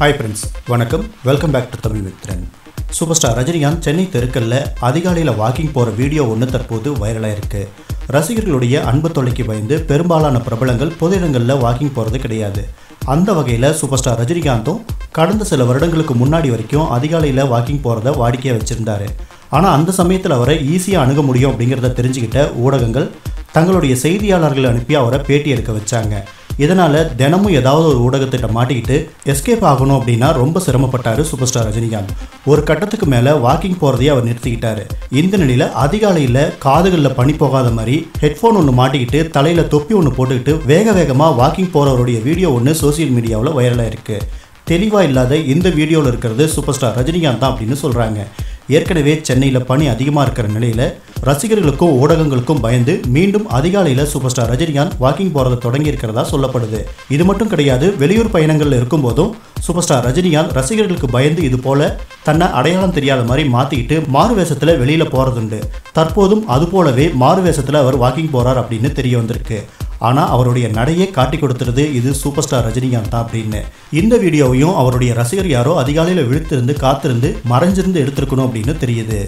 Hi friends வணக்கம். Welcome back to Tamil Mithran super star Rajinikanth Chennai தெருக்கல்ல அதிகாலையில் walking போகிற video ஒன்று தற்போது வைரலாக இருக்கு ரசிகர்களுடைய அன்பு தொலைக்கு பயந்து பெரும்பாலான பிரபலங்கள் பொது இடங்களில் வாக்கிங் போகிறது கிடையாது. அந்த வகையில் சூப்பர் ஸ்டார் ரஜினிகாந்தும் கடந்த சில வருடங்களுக்கு முன்னாடி வரைக்கும் அதிகாலையில் வாக்கிங் போகிறத வாடிக்கையாக வச்சுருந்தாரு. ஆனால் அந்த சமயத்தில் அவரை ஈஸியாக அணுக முடியும் அப்படிங்கிறத தெரிஞ்சுக்கிட்ட ஊடகங்கள் தங்களுடைய செய்தியாளர்களை அனுப்பி அவரை பேட்டி எடுக்க வச்சாங்க. இதனால் தினமும் ஏதாவது ஒரு ஊடகத்திட்ட மாட்டிக்கிட்டு எஸ்கேப் ஆகணும் அப்படின்னா ரொம்ப சிரமப்பட்டார் சூப்பர் ஸ்டார் ரஜினிகாந்த். ஒரு கட்டத்துக்கு மேலே வாக்கிங் போகிறதையே அவர் நிறுத்திக்கிட்டாரு. இந்த நிலையில் அதிகாலையில் காதுகளில் பனி போகாத மாதிரி ஹெட்ஃபோன் ஒன்று மாட்டிக்கிட்டு தலையில் தொப்பி ஒன்று போட்டுக்கிட்டு வேக வேகமாக வாக்கிங் போகிறவருடைய வீடியோ ஒன்று சோசியல் மீடியாவில் வைரலாக இருக்குது தெளிவாக இல்லாத இந்த வீடியோவில் இருக்கிறது சூப்பர் ஸ்டார் ரஜினிகாந்த் தான் அப்படின்னு சொல்கிறாங்க ஏற்கனவே சென்னையில் பனி அதிகமாக இருக்கிற நிலையில் ரசிகர்களுக்கும் ஊடகங்களுக்கும் பயந்து மீண்டும் அதிகாலையில் சூப்பர் ஸ்டார் ரஜினிகாந்த் வாக்கிங் போகிறது தொடங்கி இருக்கிறதா சொல்லப்படுது. இது மட்டும் கிடையாது வெளியூர் பயணங்களில் இருக்கும்போதும் சூப்பர் ஸ்டார் ரஜினிகாந்த் ரசிகர்களுக்கு பயந்து இது போல தன்னை அடையாளம் தெரியாத மாதிரி மாற்றிக்கிட்டு மாறு வேஷத்தில் வெளியில் போகிறதுண்டு தற்போதும் அது போலவே மாறு வேஷத்தில் அவர் வாக்கிங் போகிறார் அப்படின்னு தெரிய வந்திருக்கு. ஆனால் அவருடைய நடையை காட்டி கொடுத்துருது இது சூப்பர் ஸ்டார் ரஜினிகாந்த் தான் அப்படின்னு. இந்த வீடியோவையும் அவருடைய ரசிகர் யாரோ அதிகாலையில் விழுத்திருந்து காத்திருந்து மறைஞ்சிருந்து எடுத்திருக்கணும் அப்படின்னு தெரியுது.